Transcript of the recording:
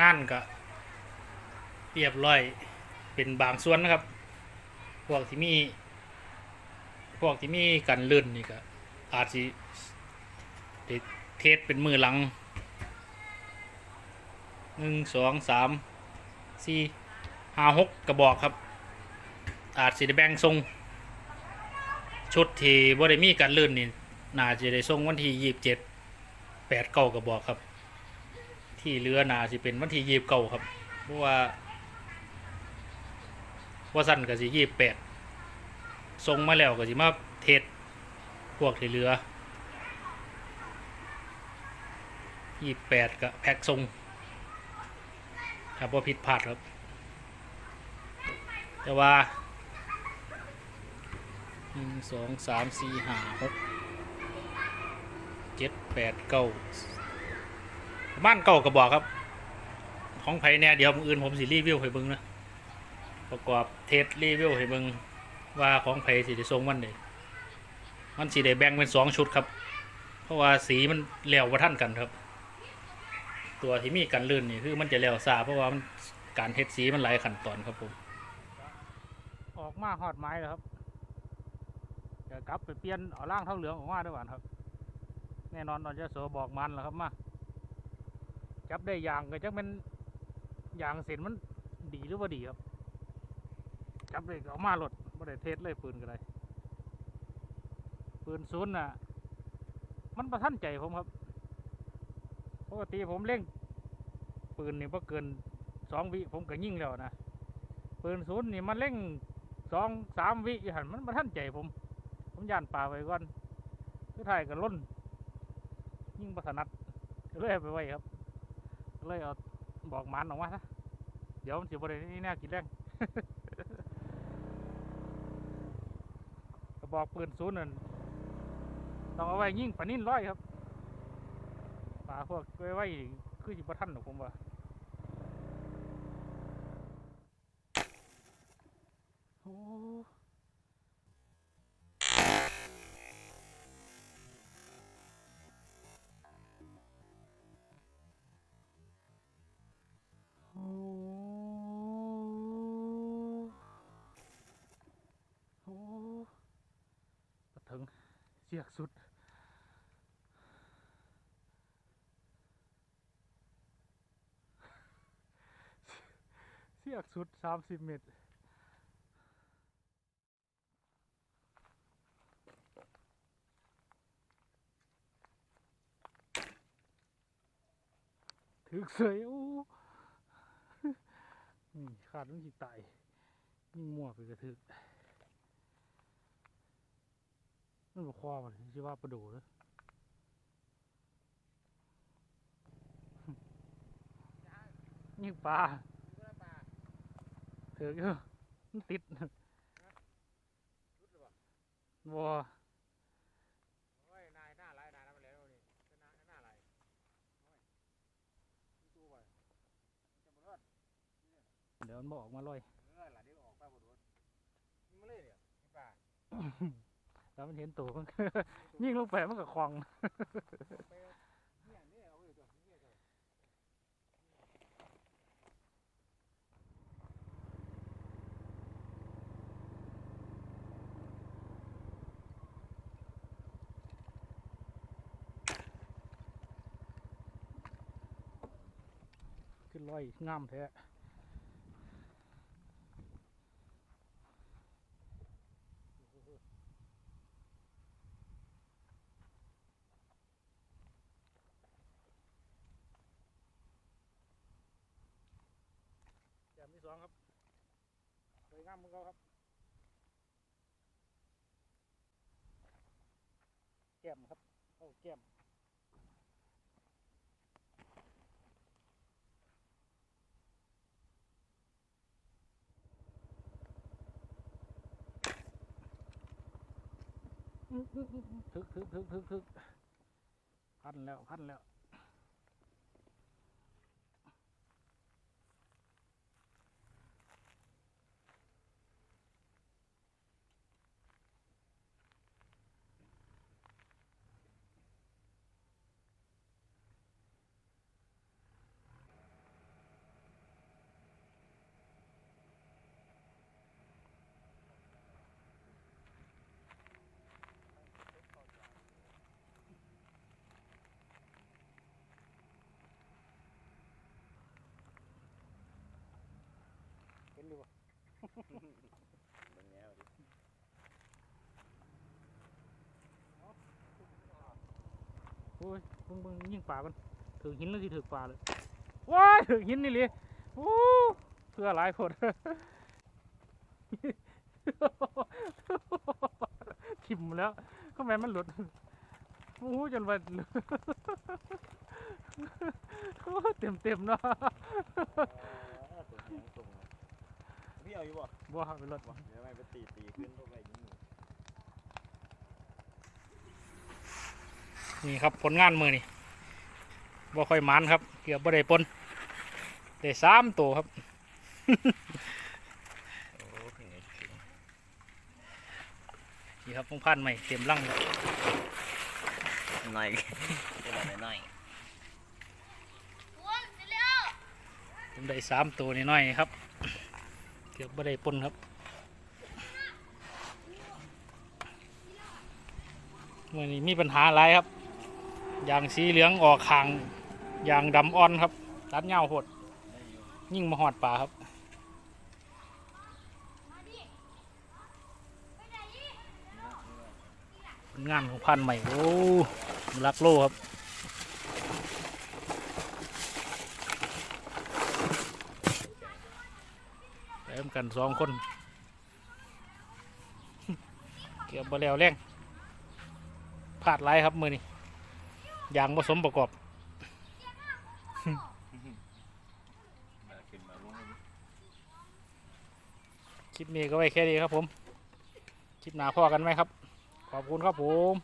งานก็เรียบร้อยเป็นบางส่วนนะครับ พวกที่มี พวกที่มีกันลื่นนี่ก็อาจสิเทสเป็นมือหลังหนึ่งสองสามสี่ห้าหกกระบอกครับ อาจสิได้แบ่งทรง ชุดที่บ่ได้มีกันลื่นนี่น่าจะได้ทรงวันที่ยี่สิบเจ็ดแปดเก้ากระบอกครับ ที่เหลือนาสิเป็นวันที่ยีบเก้าครับเพราะว่าว่าสั้นก็สิยี่สิบแปดทรงมาแล้วก็สิมาเทศพวกที่เหลือยี่สิบแปดก็แพ็กทรงถ้าบ่ผิดพลาดครับ แต่ว่าหนึ่งสองสามสี่ห้าหกเจ็ดแปดเก้า บ้านเก่ากระบอกครับ ของไผ่เนี่ยเดี๋ยวมืออื่นผมสิรีวิวให้เบิ่งนะประกอบเทสรีวิวให้เบิ่งว่าของไผ่สิได้ส่งวันใดมันสิได้แบ่งเป็นสองชุดครับ เพราะว่าสีมันเหลวว่าท่านกันครับ ตัวที่มีกันลื่นนี่คือมันจะเหลวซาเพราะว่ามันการเทสสีมันหลายขั้นตอนครับผมออกมาหอดไม้แล้วครับเดี๋ยวกลับไปเปลี่ยนเอาล่างเท่าเหลืองออกมาด้วยก่อนครับ แน่นอนตอนจะโสบอกมันแล้วครับมา จับได้ยางก็จักเป็นยางเส้นมันดีหรือว่าดีครับ จับเลยก็เอามาหลดไม่ได้เทสเลยปืนก็ได้ปืนศูนย์น่ะ มันประทันใจผมครับปกติผมเล่งปืนนี่พอเกินสองวิผมก็ยิงแล้วนะปืนศูนย์นี่มันเล่งสองสามวิอยู่หันมันมาท่านใจผม ผมย่านป่าไวก่อนสุดท้ายก็ล้นยิ่งประสนัดเลยเอาไปไว้ครับ เลยเอาบอกมันออกมาซะเดี๋ยวมันสิบรินี่แน่กินแรงกระบอกปืนศูนย์นั่นต้องเอาไว้ยิ่งปานิ่นร้อยครับป่าพวกไว้ไว้คือจิบทันหรอกผมว่า เสียกสุดเสียกสุดสามสิบเมตรถึกเสยโอ้นี่ขาดมันสิตายยิ่งมั่วไปกระทึก มันบอกคอมันชื่อว่าประดูเลยยิ่งปลาถือกอยู่มันติดบัวโอ้ยนายหน้าไรนายน้ำมันแล้วนี่เป็นหน้าหน้าไรโอ้ยดูไปจะมาเลิศเดี๋ยวมันบอกมาลอยเออหลานนี้ออกไปหมดเลยนี่มาเลยเนี่ยนี่ป่า แล้วมันเห็นตัวมันยิ่งลงไปมันก็คลองไปเนี่ยเนี่ยเอาอยู่ตัวเนี่ยตัวขึ้นลอยงามแท้แต้มที่สองครับ สวยงามของเขาครับแก้มครับเข้าแก้มทึกทึกทึกทึกทึกทึกพันแล้วพันแล้ว บิ่งแนวดิโอ้ยเบิ่งเบิ่งยิงป่ากันถือหินแล้วที่ถือป่าเลยว้าถือหินนี่เลยโอ้เพื่อหลายผลทิมแล้วก็แม่มันหลุดโอ้จนไปเต็มเต็มเนาะ พี่เอาอยู่บ่บ่ครับเป็นรถบ่เดี๋ยวไปตีตีขึ้นพวกไปยิงนี่ครับผลงานมือนี่บ่ค่อยมันครับ เกือบบ่ได้ปนได้สามตัวครับโอ้เป็นไงนี่ครับพงพันใหม่เต็มลังเลยหน่อยตัวละหน่อยผมได้สามตัวน้อยๆครับเกือบบ่ได้ปนครับเมื่อนี้มีปัญหาอะไรครับยางสีเหลืองออกคางยางดำอ่อนครับรัดเงาหด ยิ่งมาหอดป่าครับงานของพันใหม่โอ้ลักโลครับ แต้มกันสองคน เกี่ยวบแล้วแรงพลาดไรครับมือนี่ยางผสมประกอบคลิปนี้ก็ไว้แค่นี้ครับผม คลิปหน้าพ่อกันไหมครับ ขอบคุณครับผม